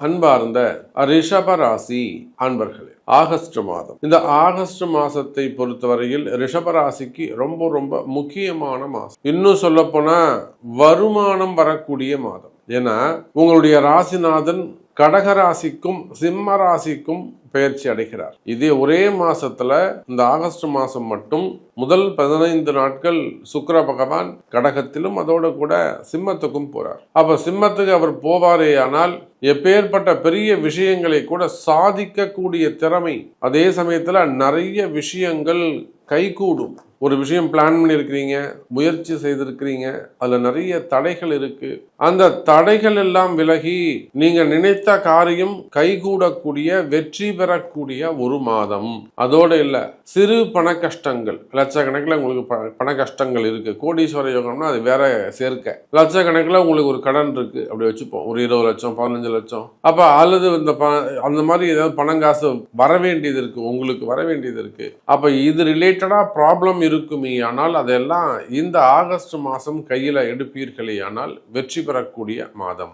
அன்பார்ந்த ரிஷப ராசி அன்பர்களே ஆகஸ்ட் மாதம். இந்த ஆகஸ்ட் மாசத்தை பொறுத்தவரையில் ரிஷப ராசிக்கு ரொம்ப ரொம்ப முக்கியமான மாதம் இன்னும் சொல்ல போனா வருமானம் வரக்கூடிய மாதம். ஏன்னா உங்களுடைய ராசிநாதன் கடக ராசிக்கும் சிம்ம ராசிக்கும் பெயர்ச்சி அடைகிறார். இதே ஒரே மாசத்துல இந்த ஆகஸ்ட் மாசம் மட்டும் முதல் பதினைந்து நாட்கள் சுக்கர பகவான் கடகத்திலும் அதோட கூட சிம்மத்துக்கும் போறார். அப்ப சிம்மத்துக்கு அவர் போவாரே ஆனால் எப்பேற்பட்ட பெரிய விஷயங்களை கூட சாதிக்கக்கூடிய திறமை அதே சமயத்துல நிறைய விஷயங்கள் கைகூடும். ஒரு விஷயம் பிளான் பண்ணியிருக்கிறீங்க முயற்சி செய்திருக்கிறீங்க அதுல நிறைய தடைகள் இருக்கு. அந்த தடைகள் எல்லாம் விலகி நீங்க நினைத்த காரியம் கைகூடக்கூடிய வெற்றி பெறக்கூடிய ஒரு மாதம். அதோட இல்ல சிறு பண கஷ்டங்கள் லட்சக்கணக்கில் உங்களுக்கு ப- பண கஷ்டங்கள் இருக்கு. கோடீஸ்வர யோகம்னா அது வேற சேர்க்க. லட்சக்கணக்கில் உங்களுக்கு ஒரு கடன் இருக்கு. அப்படி வச்சுப்போம். ஒரு இருபது லட்சம் பதினஞ்சு லட்சம். அப்ப அல்லது இந்த ப அந்த மாதிரி ஏதாவது பணம் காசு வர வேண்டியது இருக்கு. உங்களுக்கு வர வேண்டியது இருக்கு. அப்ப இது ரிலேட்டடா ப்ராப்ளம் இருக்குமே. ஆனால் அதெல்லாம் இந்த ஆகஸ்ட் மாதம் கையில் எடுப்பீர்களே. ஆனால் வெற்றி பெறக்கூடிய மாதம்.